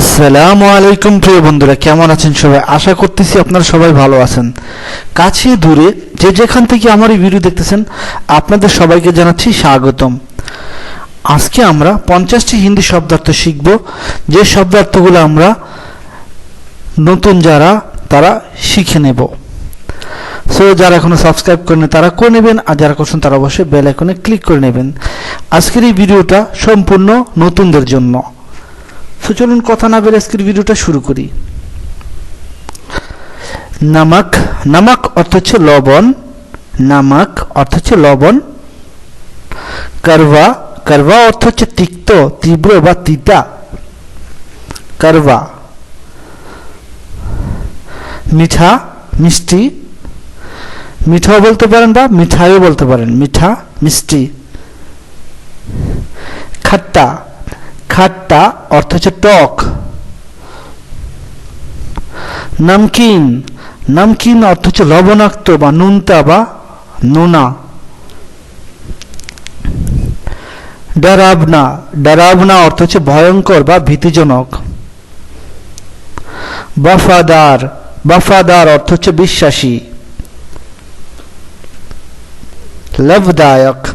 আসসালামু আলাইকুম, প্রিয় বন্ধুরা, কেমন আছেন সবাই? আশা করতেছি আপনারা সবাই ভালো আছেন। কাছে দূরে, যে যেখান থেকে আমার এই ভিডিও দেখতেছেন, আপনাদের সবাইকে জানাচ্ছি স্বাগতম। আজকে আমরা পঞ্চাশটি হিন্দি শব্দার্থ শিখব। যে শব্দার্থগুলো আমরা নতুন যারা, তারা শিখে নেব। সো যারা এখনও সাবস্ক্রাইব করে করেন তারা করে নেবেন, আর যারা করছেন, তারা অবশ্যই বেল আইকনে ক্লিক করে নেবেন। আজকের এই ভিডিওটা সম্পূর্ণ নতুনদের জন্য। তো চলুন কথা না বের আজকের ভিডিওটা শুরু করি। নামাক নামাক অর্থ হচ্ছে লবণ, নামাক অর্থ হচ্ছে লবণ। কারবা কারবা অর্থ হচ্ছে তিক্ত, তীব্র বা তিতা। কারবা মিঠা, মিষ্টি। মিঠাও বলতে পারেন বা মিঠাইও বলতে পারেন। মিঠা, মিষ্টি। খাট্টা। খাট্টা, অর্থ হচ্ছে টক। নামকিন। নামকিন অর্থ হচ্ছে লবণাক্ত বা নুনতা বা নোনা। ডারাবনা। ডারাবনা অর্থ হচ্ছে ভয়ঙ্কর বা ভীতিজনক। বাফাদার। বাফাদার অর্থ হচ্ছে বিশ্বাসী। লভদায়ক।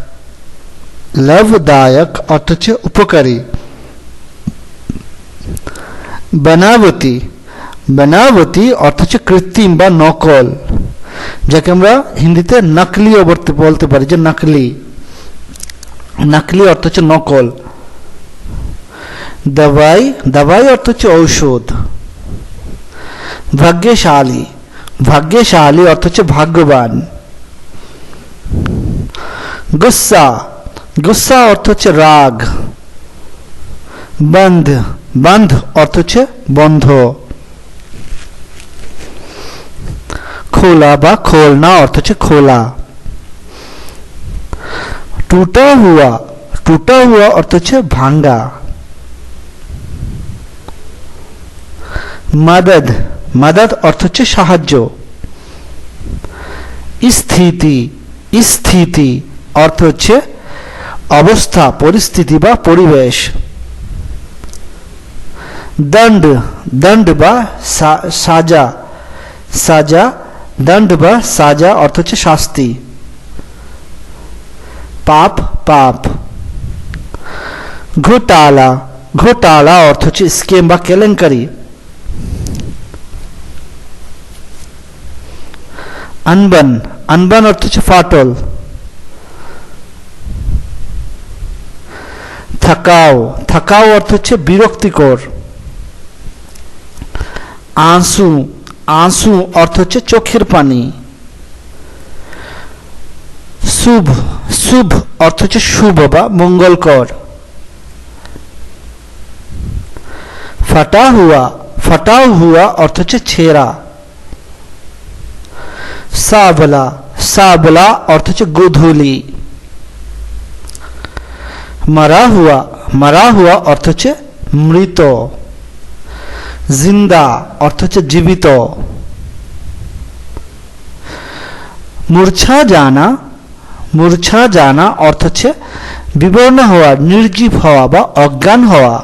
লভদায়ক অর্থ হচ্ছে উপকারী। বানাবতী বানাবতী অর্থ কৃত্রিম বা নকল, যাকে আমরা হিন্দিতে নকলিও বলতে বলতে পারি, যে নকলি। নকলি অর্থ হচ্ছে নকল। দাবাই দাবাই অর্থ হচ্ছে ঔষধ। ভাগ্যশালী। ভাগ্যশালী অর্থ হচ্ছে ভাগ্যবান। গুসা গুসা অর্থ হচ্ছে রাগ। বন্ধ। বন্ধ অর্থ হচ্ছে বন্ধ। খোলা বা খোলনা অর্থ হচ্ছে খোলা। টুটা হুয়া টুটা হুয়া অর্থ হচ্ছে ভাঙ্গা। মাদদ মাদদ অর্থ হচ্ছে সাহায্য। স্থিতি স্থিতি অর্থ হচ্ছে অবস্থা, পরিস্থিতি বা পরিবেশ। দণ্ড দণ্ড বা সাজা সাজা দণ্ড বা সাজা অর্থ হচ্ছে শাস্তি পাপ পাপ ঘোটালা ঘোটালা অর্থ হচ্ছে স্কেম বা কেলেঙ্কারি আনবান আনবান অর্থ হচ্ছে ফাটল থাকাও থাকাও অর্থ হচ্ছে বিরক্তিকর আঁসু আঁসু অর্থ হচ্ছে চোখের পানি। শুভ শুভ অর্থ হচ্ছে শুভ বা মঙ্গলকর। ফাটা হুয়া ফাটাও হুয়া অর্থ হচ্ছে ছেঁড়া। সাবলা সাবলা অর্থ হচ্ছে গোধূলি। মারা হুয়া মারা হুয়া অর্থ হচ্ছে মৃত। জিন্দা, অর্থ হচ্ছে জীবিত। মূর্ছা জানা মূর্ছা জানা অর্থ হচ্ছে বিবর্ণ হওয়া, নির্জীব হওয়া বা অজ্ঞান হওয়া।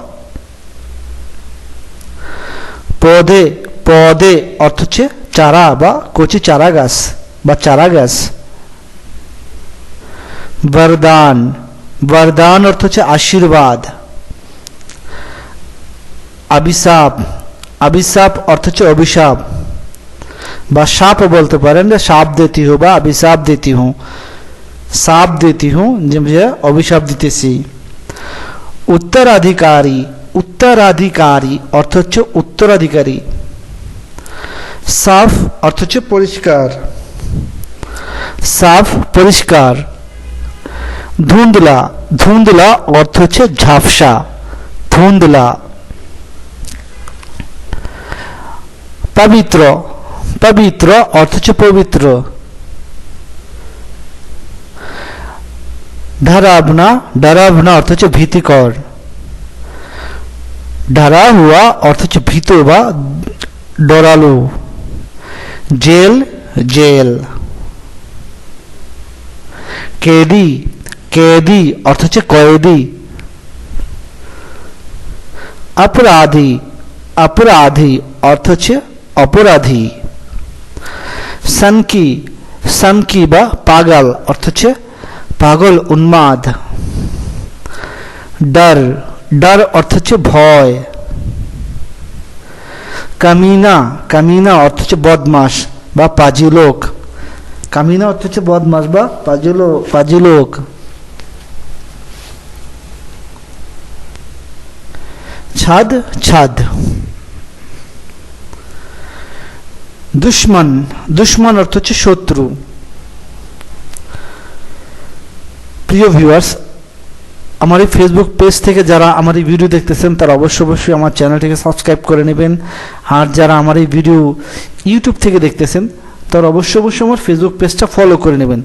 পদে পদে অর্থ হচ্ছে চারা বা কচি চারা গাছ বা চারা গাছ বরদান বরদান অর্থ হচ্ছে আশীর্বাদ। অভিশাপ আবিসাপ অর্থ হচ্ছে অভিশাপ। বা সাপও বলতে পারেন যে সাপ দিতি হু বা অভিশাপ দিতি হুঁ। সাপ দিতি হুঁ যে অভিশাপ দিতেছি। উত্তরাধিকারী উত্তরাধিকারী অর্থ হচ্ছে উত্তরাধিকারী। সাফ অর্থ হচ্ছে পরিষ্কার। সাফ পরিষ্কার। ধুন্দলা ধুন্দলা অর্থ হচ্ছে ঝাপসা। ধুন্দলা পবিত্র পবিত্র অর্থ হচ্ছে পবিত্র। ডরাবনা ডরাবনা অর্থ হচ্ছে ভীতিকর। ডরা হুয়া অর্থ হচ্ছে ভীত বা ডরালো। Jail jail. কেদি কেদি অর্থ হচ্ছে কয়েদি। অপরাধী অপরাধী অর্থ হচ্ছে অপরাধী। সনকি সনকি বা পাগল, অর্থ হচ্ছে পাগল, উন্মাদ। ডর ডর অর্থ হচ্ছে ভয়। কামিনা কামিনা অর্থ হচ্ছে বদমাস বা পাজি লোক কামিনা অর্থ হচ্ছে বদমাস বা পাজি লোক পাজি লোক ছাদ ছাদ। দুশ্মন দুশ্মন অর্থ হচ্ছে শত্রু। প্রিয় ভিউয়ার্স আমার এই ফেসবুক পেজ থেকে যারা আমার এই ভিডিও দেখতেছেন, তারা অবশ্যই অবশ্যই আমার চ্যানেলটিকে সাবস্ক্রাইব করে নেবেন। আর যারা আমার এই ভিডিও ইউটিউব থেকে দেখতেছেন, তারা অবশ্যই অবশ্যই আমার ফেসবুক পেজটা ফলো করে নেবেন।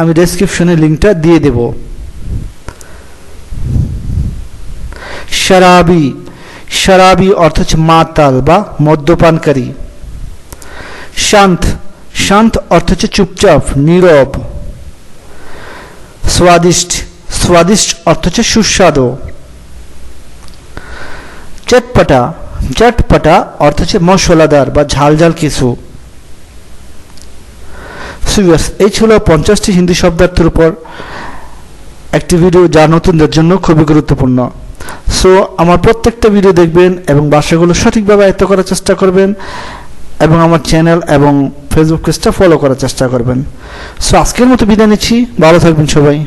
আমি ডেসক্রিপশনে লিঙ্কটা দিয়ে দেব। শরাবি শরাবি অর্থ হচ্ছে মাতাল বা মদ্যপানকারী। শান্ত। শান্ত অর্থ হচ্ছে চুপচাপ, নীরব। স্বাদিষ্ট। স্বাদিষ্ট অর্থ হচ্ছে সুস্বাদু। চটপটা। চটপটা অর্থ হচ্ছে মশলাদার বা ঝাল ঝাল কিছু সুবিয়াস এই ছিল পঞ্চাশটি হিন্দি শব্দার্থের উপর একটি ভিডিও যা নতুনদের জন্য খুবই গুরুত্বপূর্ণ। সো আমার প্রত্যেকটা ভিডিও দেখবেন এবং ভাষাগুলো সঠিকভাবে আয়ত্ত করার চেষ্টা করবেন। এবং আমার চ্যানেল এবং ফেসবুক পেজটা ফলো করার চেষ্টা করবেন। সো আজকের মতো বিদায় নিচ্ছি। ভালো থাকবেন সবাই।